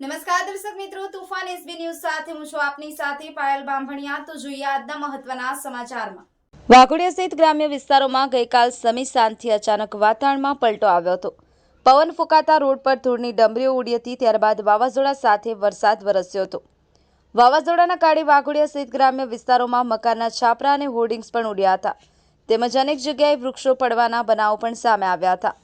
નમસ્કાર દર્શક મિત્રો, તુફાન એસબી ન્યૂઝ સાથે હું છું આપની સાથે પાયલ બાંભણિયા. તો જોઈએ આજના મહત્વના સમાચારમાં. વાઘોડિયા સહિત ગ્રામ્ય વિસ્તારોમાં ગઈકાલ સમી સાંજથી અચાનક વાતાવરણમાં પલટો આવ્યો હતો. પવન ફૂંકાતા રોડ પર ધૂળની ડમરીઓ ઉડી હતી, ત્યારબાદ વાવાઝોડા સાથે વરસાદ વરસ્યો હતો. વાવાઝોડાના કારણે વાઘોડિયા સહિત ગ્રામ્ય વિસ્તારોમાં મકાનના છાપરા અને હોર્ડિંગ્સ પણ ઉડ્યા હતા. તેમજ અનેક જગ્યાએ વૃક્ષો પડવાના બનાવો પણ સામે આવ્યા હતા.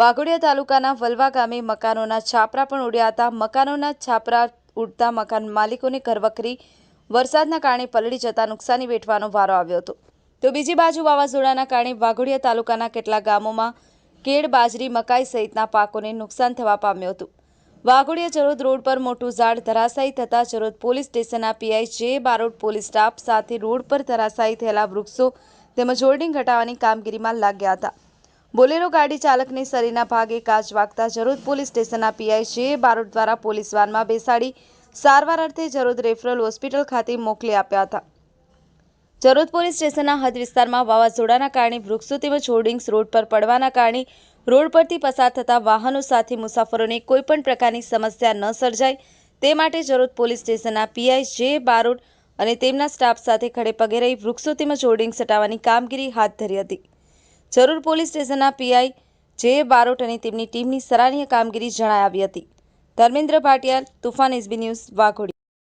વાઘોડિયા તાલુકાના વલવા ગામે મકાનોના છાપરા પણ ઉડ્યા હતા. મકાનોના છાપરા ઉડતા મકાન માલિકોને ઘરવખરી વરસાદના કારણે પલળી જતા નુકસાની વેઠવાનો વારો આવ્યો હતો. તો બીજી બાજુ વાવાઝોડાના કારણે વાઘોડિયા તાલુકાના કેટલાક ગામોમાં કેળ, બાજરી, મકાઈ સહિતના પાકોને નુકસાન થવા પામ્યું હતું. વાઘોડિયા ચરોદ રોડ પર મોટું ઝાડ ધરાશાયી થતાં ચરોદ પોલીસ સ્ટેશનના પીઆઈ જે બારોટ પોલીસ સ્ટાફ સાથે રોડ પર ધરાશાયી થયેલા વૃક્ષો તેમજ હોર્ડિંગ હટાવવાની કામગીરીમાં લાગ્યા હતા. બોલેરો ગાડી ચાલકને શરીરના ભાગે કાચ વાગતા જરોદ પોલીસ સ્ટેશનના પીઆઈ બારોટ દ્વારા પોલીસ વાનમાં બેસાડી સારવાર અર્થે જરોદ રેફરલ હોસ્પિટલ ખાતે મોકલી આપ્યા હતા. જરોદ પોલીસ સ્ટેશનના હદ વિસ્તારમાં વાવાઝોડાના કારણે વૃક્ષો તેમજ હોર્ડિંગ્સ રોડ પર પડવાના કારણે રોડ પરથી પસાર થતા વાહનો સાથે મુસાફરોને કોઈપણ પ્રકારની સમસ્યા ન સર્જાય તે માટે જરોદ પોલીસ સ્ટેશનના પીઆઈ જે બારોટ અને તેમના સ્ટાફ સાથે ખડે પગે રહી વૃક્ષો તેમજ હોર્ડિંગ્સ હટાવવાની કામગીરી હાથ ધરી હતી. જરૂર પોલીસ સ્ટેશનના પીઆઈ જે બારોટ અને તેમની ટીમની સરાહનીય કામગીરી જણાવી હતી. Dharmendra Bhatiyal, Toofan SB news Waghodi.